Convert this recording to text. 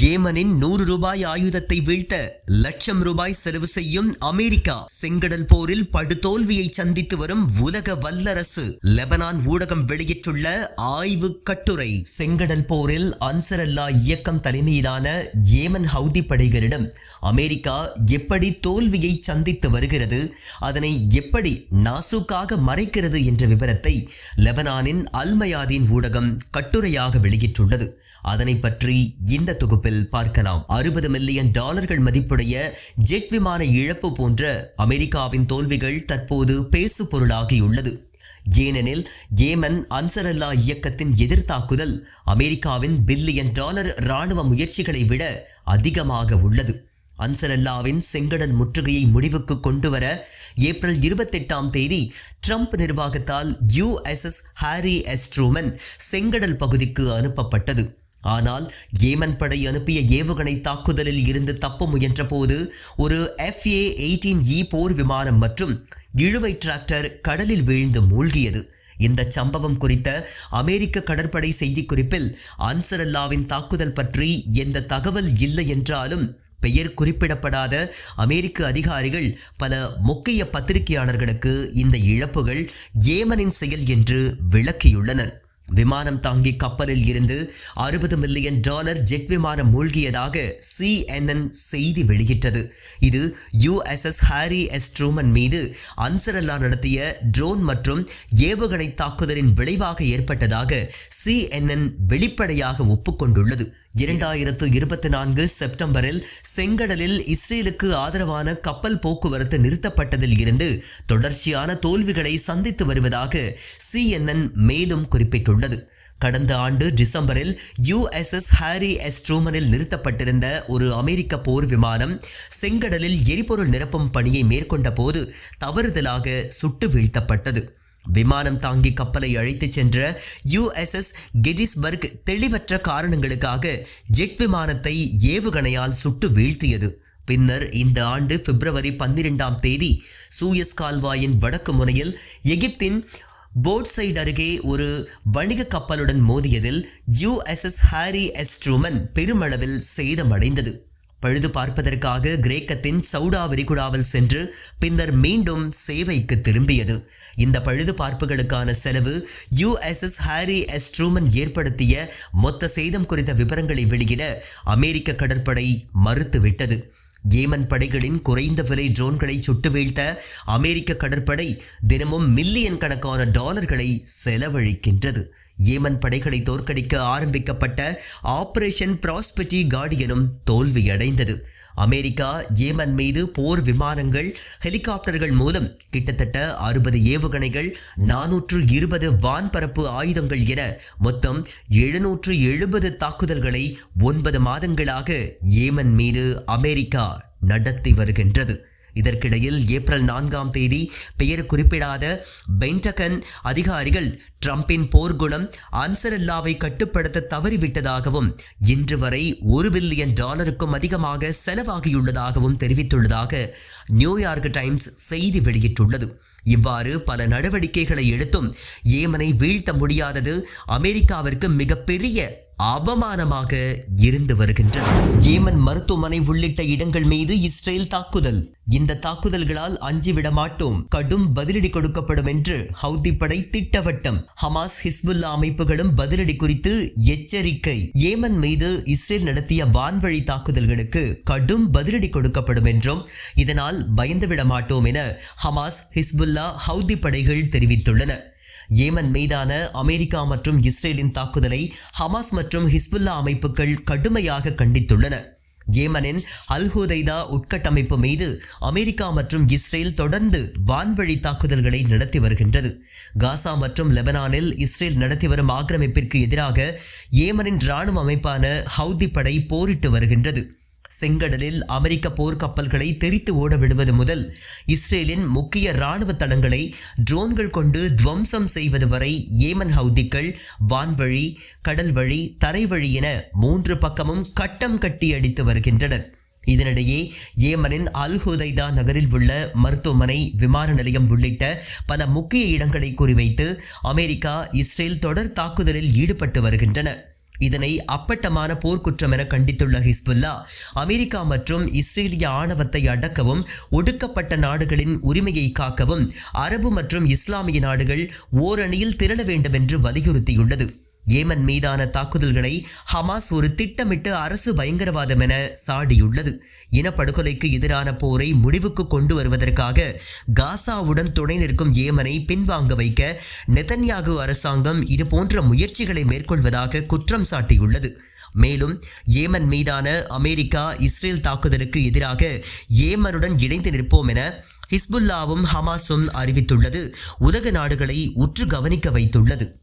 ஏமனின் நூறு ரூபாய் ஆயுதத்தை வீழ்த்த லட்சம் ரூபாய் செலவு செய்யும் அமெரிக்கா செங்கடல் போரில் படுதோல்வியை சந்தித்து வரும் உலக வல்லரசு லெபனான் ஊடகம் வெளியிட்டுள்ள ஆய்வு கட்டுரை. செங்கடல் போரில் அன்சரல்லா இயக்கம் தலைமையிலான ஏமன் ஹவுதி படைகளிடம் அமெரிக்கா எப்படி தோல்வியை சந்தித்து வருகிறது அதனை எப்படி நாசுக்காக மறைக்கிறது என்ற விவரத்தை லெபனானின் அல்மயாதீன் ஊடகம் கட்டுரையாக வெளியிட்டுள்ளது. அதனை பற்றி இந்த தொகுப்பில் பார்க்கலாம். அறுபது மில்லியன் டாலர்கள் மதிப்புடைய ஜெட் விமான இழப்பு போன்ற அமெரிக்காவின் தோல்விகள் தற்போது பேசு பொருளாகியுள்ளது ஏனெனில் ஏமன் அன்சரல்லா இயக்கத்தின் எதிர்த்தாக்குதல் அமெரிக்காவின் பில்லியன் டாலர் இராணுவ முயற்சிகளை விட அதிகமாக உள்ளது. அன்சரல்லாவின் செங்கடல் முற்றுகையை முடிவுக்கு கொண்டுவர ஏப்ரல் இருபத்தெட்டாம் தேதி ட்ரம்ப் நிர்வாகத்தால் யுஎஸ்எஸ் ஹாரி எஸ் ட்ரூமன் செங்கடல் பகுதிக்கு அனுப்பப்பட்டது. ஆனால் ஏமன் படை அனுப்பிய ஏவுகணை தாக்குதலில் இருந்து தப்ப முயன்றபோது ஒரு எஃப்ஏ எயிட்டீன் இ போர் விமானம் மற்றும் இழுவை டிராக்டர் கடலில் வீழ்ந்து மூழ்கியது. இந்த சம்பவம் குறித்த அமெரிக்க கடற்படை செய்திக்குறிப்பில் அன்சரல்லாவின் தாக்குதல் பற்றி எந்த தகவல் இல்லை என்றாலும் பெயர் குறிப்பிடப்படாத அமெரிக்க அதிகாரிகள் பல முக்கிய பத்திரிகையாளர்களுக்கு இந்த இழப்புகள் ஏமனின் செயல் என்று விளக்கியுள்ளனர். விமானம் தாங்கி கப்பலில் இருந்து அறுபது மில்லியன் டாலர் ஜெட் விமானம் மூழ்கியதாக சிஎன்என் செய்தி வெளியிட்டது. இது யுஎஸ்எஸ் ஹாரி எஸ் ட்ரூமன் மீது அன்சரல்லா நடத்திய ட்ரோன் மற்றும் ஏவுகணை தாக்குதலின் விளைவாக ஏற்பட்டதாக சிஎன்என் வெளிப்படையாக ஒப்புக்கொண்டுள்ளது. இரண்டாயிரத்து இருபத்தி நான்கு செப்டம்பரில் செங்கடலில் இஸ்ரேலுக்கு ஆதரவான கப்பல் போக்குவரத்து நிறுத்தப்பட்டதில் இருந்து தொடர்ச்சியான தோல்விகளை சந்தித்து வருவதாக சிஎன்என் மேலும் குறிப்பிட்டுள்ளது. கடந்த ஆண்டு டிசம்பரில் யுஎஸ்எஸ் ஹாரி எஸ் ட்ரூமனில் நிறுத்தப்பட்டிருந்த ஒரு அமெரிக்க போர் விமானம் செங்கடலில் எரிபொருள் நிரப்பும் பணியை மேற்கொண்ட போது தவறுதலாக சுட்டு வீழ்த்தப்பட்டது. விமானம் தாங்கி கப்பலை அழைத்துச் சென்ற யுஎஸ்எஸ் கெடிஸ்பர்க் தெளிவற்ற காரணங்களுக்காக ஜெட் விமானத்தை ஏவுகணையால் சுட்டு வீழ்த்தியது. பின்னர் இந்த ஆண்டு பிப்ரவரி பன்னிரெண்டாம் தேதி சூயஸ் கால்வாயின் வடக்கு முனையில் எகிப்தின் போர்ட்சைடு அருகே ஒரு வணிக கப்பலுடன் மோதியதில் யுஎஸ்எஸ் ஹாரி எஸ் ட்ரூமன் பெருமளவில் சேதமடைந்தது. பழுது பார்ப்பதற்காக கிரேக்கத்தின் சவுடா விரிகுடாவில் சென்று பின்னர் மீண்டும் சேவைக்கு திரும்பியது. இந்த பழுது பார்ப்புகளுக்கான செலவு யுஎஸ்எஸ் ஹாரி எஸ் ட்ரூமன் ஏற்படுத்திய மொத்த சேதம் குறித்த விவரங்களை வெளியிட அமெரிக்க கடற்படை மறுத்துவிட்டது. ஏமன் படைகளின் குறைந்த விலை ட்ரோன்களை சுட்டு வீழ்த்த அமெரிக்க கடற்படை தினமும் மில்லியன் கணக்கான டாலர்களை செலவழிக்கின்றது. ஏமன் படைகளை தோற்கடிக்க ஆரம்பிக்கப்பட்ட ஆபரேஷன் ப்ராஸ்பெட்டி கார்டியனும் தோல்வியடைந்தது. அமெரிக்கா ஏமன் மீது போர் விமானங்கள் ஹெலிகாப்டர்கள் மூலம் கிட்டத்தட்ட அறுபது ஏவுகணைகள் நானூற்று இருபது வான்பரப்பு ஆயுதங்கள் என மொத்தம் எழுநூற்று எழுபது தாக்குதல்களை ஒன்பது மாதங்களாக ஏமன் மீது அமெரிக்கா நடத்தி வருகின்றது. இதற்கிடையில் ஏப்ரல் நான்காம் தேதி பெயர் குறிப்பிடாத பென்டகன் அதிகாரிகள் ட்ரம்பின் போர்க்குணம் அன்சரல்லாவை கட்டுப்படுத்த தவறிவிட்டதாகவும் இன்று வரை ஒரு பில்லியன் டாலருக்கும் அதிகமாக செலவாகியுள்ளதாகவும் தெரிவித்துள்ளதாக நியூயார்க் டைம்ஸ் செய்தி வெளியிட்டுள்ளது. இவ்வாறு பல நடவடிக்கைகளை எடுத்தும் ஏமனை வீழ்த்த முடியாதது அமெரிக்காவிற்கு மிகப்பெரிய அவமானமாக இருந்து வருகின்றது ஏமன் மருத்துவமனை உள்ளிட்ட இடங்கள் மீது இஸ்ரேல் தாக்குதல். இந்த தாக்குதல்களால் அஞ்சிவிட மாட்டோம் கடும் பதிலடி கொடுக்கப்படும் என்று ஹவுதி படை திட்டவட்டம் ஹமாஸ் ஹிஸ்புல்லா அமைப்புகளும் பதிலடி குறித்து எச்சரிக்கை. ஏமன் மீது இஸ்ரேல் நடத்திய வான்வழி தாக்குதல்களுக்கு கடும் பதிலடி கொடுக்கப்படும் என்றும் இதனால் பயந்துவிட மாட்டோம் என ஹமாஸ் ஹிஸ்புல்லா ஹவுதி படைகள் தெரிவித்துள்ளன. ஏமன் மீதான அமெரிக்கா மற்றும் இஸ்ரேலின் தாக்குதலை ஹமாஸ் மற்றும் ஹிஸ்புல்லா அமைப்புகள் கடுமையாக கண்டித்துள்ளன. ஏமனின் அல்ஹுதைதா உட்கட்டமைப்பு மீது அமெரிக்கா மற்றும் இஸ்ரேல் தொடர்ந்து வான்வழி தாக்குதல்களை நடத்தி வருகின்றது. காசா மற்றும் லெபனானில் இஸ்ரேல் நடத்தி வரும் ஆக்கிரமிப்பிற்கு எதிராக ஏமனின் இராணுவ அமைப்பான ஹவுதி படை போரிட்டு வருகின்றது. செங்கடலில் அமெரிக்க போர்க்கப்பல்களை தெரித்து ஓட விடுவது முதல் இஸ்ரேலின் முக்கிய இராணுவ தளங்களை ட்ரோன்கள் கொண்டு துவம்சம் செய்வது வரை ஏமன் ஹவுதிகள் வான்வழி கடல் வழி தரை வழி என மூன்று பக்கமும் கட்டம் கட்டி அடித்து வருகின்றனர். இதனிடையே ஏமனின் அல் ஹுதைதா நகரில் உள்ள மருத்துவமனை விமான நிலையம் உள்ளிட்ட பல முக்கிய இடங்களை குறிவைத்து அமெரிக்கா இஸ்ரேல் தொடர் தாக்குதலில் ஈடுபட்டு வருகின்றன. இதனை அப்பட்டமான போர்க்குற்றம் என கண்டித்துள்ள ஹிஸ்புல்லா அமெரிக்கா மற்றும் இஸ்ரேலிய ஆணவத்தை அடக்கவும் ஒடுக்கப்பட்ட நாடுகளின் உரிமையை காக்கவும் அரபு மற்றும் இஸ்லாமிய நாடுகள் ஓரணியில் திரள வேண்டும் என்று வலியுறுத்தியுள்ளது. ஏமன் மீதான தாக்குதல்களை ஹமாஸ் ஒரு திட்டமிட்டு அரசு பயங்கரவாதம் என சாடியுள்ளது. இனப்படுகொலைக்கு எதிரான போரை முடிவுக்கு கொண்டு வருவதற்காக காசாவுடன் துணை நிற்கும் ஏமனை பின்வாங்க வைக்க நெதன்யாகு அரசாங்கம் இதுபோன்ற முயற்சிகளை மேற்கொள்வதாக குற்றம் சாட்டியுள்ளது. மேலும் ஏமன் மீதான அமெரிக்கா இஸ்ரேல் தாக்குதலுக்கு எதிராக ஏமனுடன் இணைந்து நிற்போம் என ஹிஸ்புல்லாவும் ஹமாஸும் அறிவித்துள்ளது. உலக நாடுகளை உற்று கவனிக்க வைத்துள்ளது.